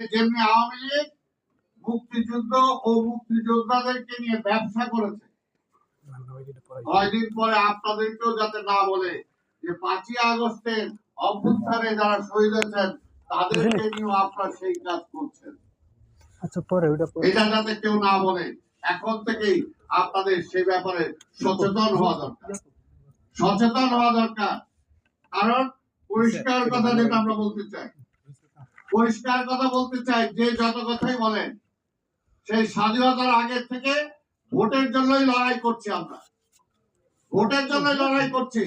যেমনি আওয়ামী লীগ মুক্তিযুদ্ধ ও মুক্তিযোদ্ধাদেরকে নিয়ে ব্যবসা করেছে। কয়দিন পরে আপনাদেরকেও যাতে না বলে যে পাঁচই আগস্টের অভ্যুত্থানে যারা শহীদ হয়েছেন তাদেরকে নিয়েও আপনারা সেই কাজ করছেন। আচ্ছা পরে ওটা এটা যাতে কেউ না বলে এখন থেকেই আপনাদের সে ব্যাপারে সচেতন হওয়া দরকার। সচেতন হওয়া দরকার। কারণ পরিষ্কার কথা যেটা আমরা বলতে চাই পরিষ্কার কথা বলতে চাই, যে যত কথাই বলেন, সেই স্বাধীনতার আগের থেকে ভোটের জন্যই লড়াই করছি আমরা। ভোটের জন্যই লড়াই করছি।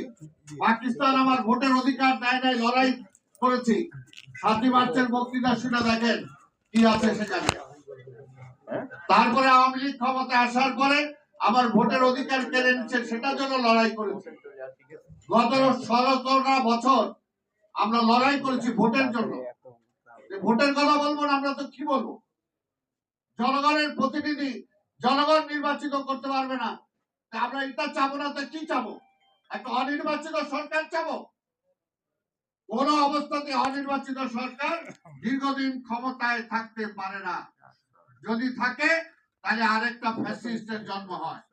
পাকিস্তান আমার ভোটের অধিকার দেয় নাই, লড়াই করেছি। সাতই মার্চের বক্তৃতা শুনে দেখেন কি আছে সেখানে। তারপরে আওয়ামী লীগ ক্ষমতা আসার পরে আমার ভোটের অধিকার কেড়ে নিচ্ছে, সেটার জন্য লড়াই করেছে। গত ষোলোটা বছর আমরা লড়াই করেছি ভোটের জন্য। ভোটের কথা বলব না, আমরা তো কি বলব? জনগণের প্রতিনিধি জনগণ নির্বাচিত করতে পারবে না। আমরা এটা চাবো না, তো কি চাবো? একটা অনির্বাচিত সরকার চাবো? কোন অবস্থাতে অনির্বাচিত সরকার দীর্ঘদিন ক্ষমতায় থাকতে পারে না। যদি থাকে, তাহলে আরেকটা ফ্যাসিস্টের জন্ম হয়।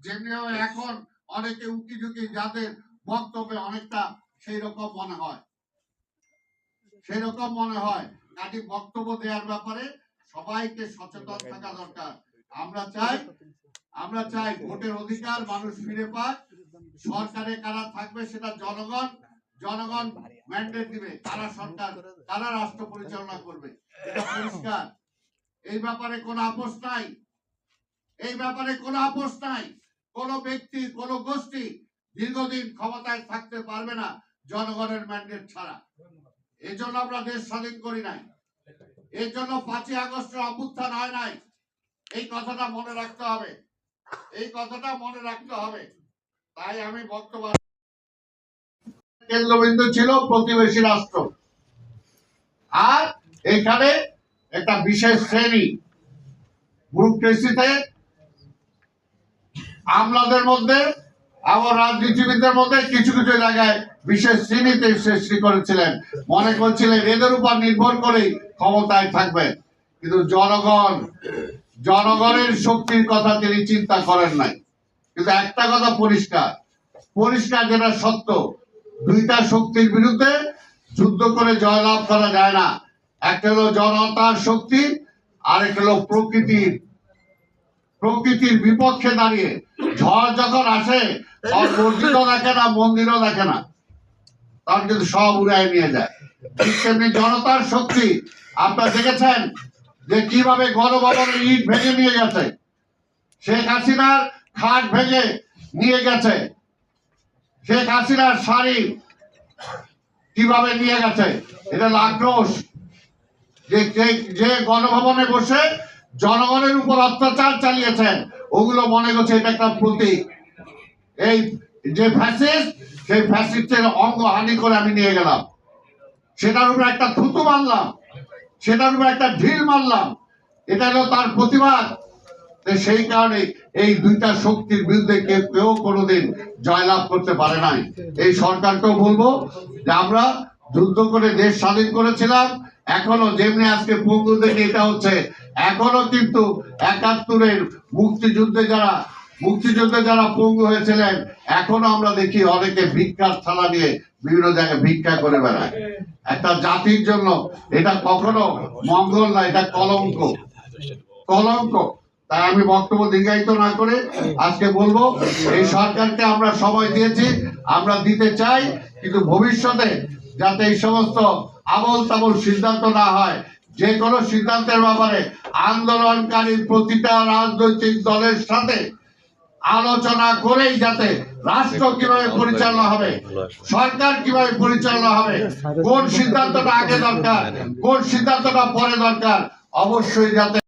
যেমনি এখন অনেকে উকি ঝুঁকি যাদের বক্তব্যে অনেকটা সেই রকম মনে হয়। সেই রকম মনে হয়। কাজে বক্তব্য দেওয়ার ব্যাপারে সবাইকে সচেতন থাকা দরকার। আমরা চাই আমরা চাই ভোটের অধিকার মানুষ ফিরে পাক। সরকারে কারা থাকবে সেটা জনগণ জনগণ ম্যান্ডেট দিবে। কারা সরকার কারা রাষ্ট্র পরিচালনা করবে। এটা পরিষ্কার। এই ব্যাপারে কোনো আপোষ নাই। এই ব্যাপারে কোনো আপোষ নাই। কোন ব্যক্তি, কোন গোষ্ঠী দীর্ঘদিন ক্ষমতায় থাকতে পারবে না জনগণের ম্যান্ডেট ছাড়া। আমরা দেশ স্বাধীন করি নাই। এর জন্য পাঁচই আগস্টের অভ্যুত্থান হয় নাই। এই কথাটা মনে রাখতে হবে। এই কথাটা মনে রাখতে হবে। তাই আমি বক্তব্য কেন্দ্রবিন্দু ছিল প্রতিবেশী রাষ্ট্র। আর এখানে একটা বিশেষ শ্রেণি, ব্যুরোক্রেসিতে, আমলাদের মধ্যে এবং রাজনীতিবিদদের মধ্যে কিছু কিছু জায়গায় বিশেষ শ্রেণীতে সৃষ্টি করেছিলেন। মনে করছিলেন এদের উপর নির্ভর করেই ক্ষমতায় থাকবেন। কিন্তু জনগণ, জনগণের শক্তির কথা তিনি চিন্তা করেন নাই। কিন্তু একটা কথা পরিষ্কার পরিষ্কার যেটা সত্য, দুইটা শক্তির বিরুদ্ধে যুদ্ধ করে জয়লাভ করা যায় না। একটা হলো জনতার শক্তি আর একটা হলো প্রকৃতির প্রকৃতির বিপক্ষে দাঁড়িয়ে ঝড় যখন আসে মসজিদও দেখে না, মন্দিরও দেখে না। তখন কিন্তু সব উড়ায় নিয়ে যায়। ঠিক জনতার শক্তি। আপনারা দেখেছেন যে কীভাবে গণভবনের ইট ভেঙে নিয়ে গেছে? শেখ হাসিনার খাট ভেঙে নিয়ে গেছে। শেখ হাসিনার শাড়ি কীভাবে নিয়ে গেছে? এটা যে যে- যে গণভবনে বসে জনগণের উপর অত্যাচার চালিয়েছেন ওগুলো মনে করছে এটা একটা প্রতীক। এই যে ফ্যাসিস্ট সেই ফ্যাসিস্টের অঙ্গ হানি করে আমি নিয়ে গেলাম। সেটার উপরে একটা থুতু মারলাম। সেটার উপরে একটা ঢিল মারলাম। এটা হলো তার প্রতিবাদ। সেই কারণে এই দুইটা শক্তির বিরুদ্ধে কেউ কেউ কোনোদিন জয়লাভ করতে পারে নাই। এই সরকারকেও বলব যে আমরা যুদ্ধ করে দেশ স্বাধীন করেছিলাম। এখনও যেমনি আজকে পঙ্গুদের নিয়ে এটা হচ্ছে, এখনও কিন্তু একাত্তরের মুক্তিযুদ্ধে যারা মুক্তিযুদ্ধে যারা পঙ্গু হয়েছিলেন, এখনও আমরা দেখি অনেকে ভিক্ষার থালা নিয়ে বিভিন্ন জায়গায় ভিক্ষা করে বেড়ায়। একটা জাতির জন্য এটা কখনো মঙ্গল না, এটা কলঙ্ক। কলঙ্ক। তাই আমি বক্তব্য দীর্ঘায়িত না করে আজকে বলব, এই সরকারকে আমরা সময় দিয়েছি, আমরা দিতে চাই, কিন্তু ভবিষ্যতে যাতে এই সমস্ত আবল তামল সিদ্ধান্ত না হয়, যে কোনো সিদ্ধান্তের ব্যাপারে আন্দোলনকারী প্রতিটা রাজনৈতিক দলের সাথে আলোচনা করেই যাতে রাষ্ট্র কীভাবে পরিচালনা হবে, সরকার কীভাবে পরিচালনা হবে, কোন সিদ্ধান্তটা আগে দরকার, কোন সিদ্ধান্তটা পরে দরকার, অবশ্যই যাতে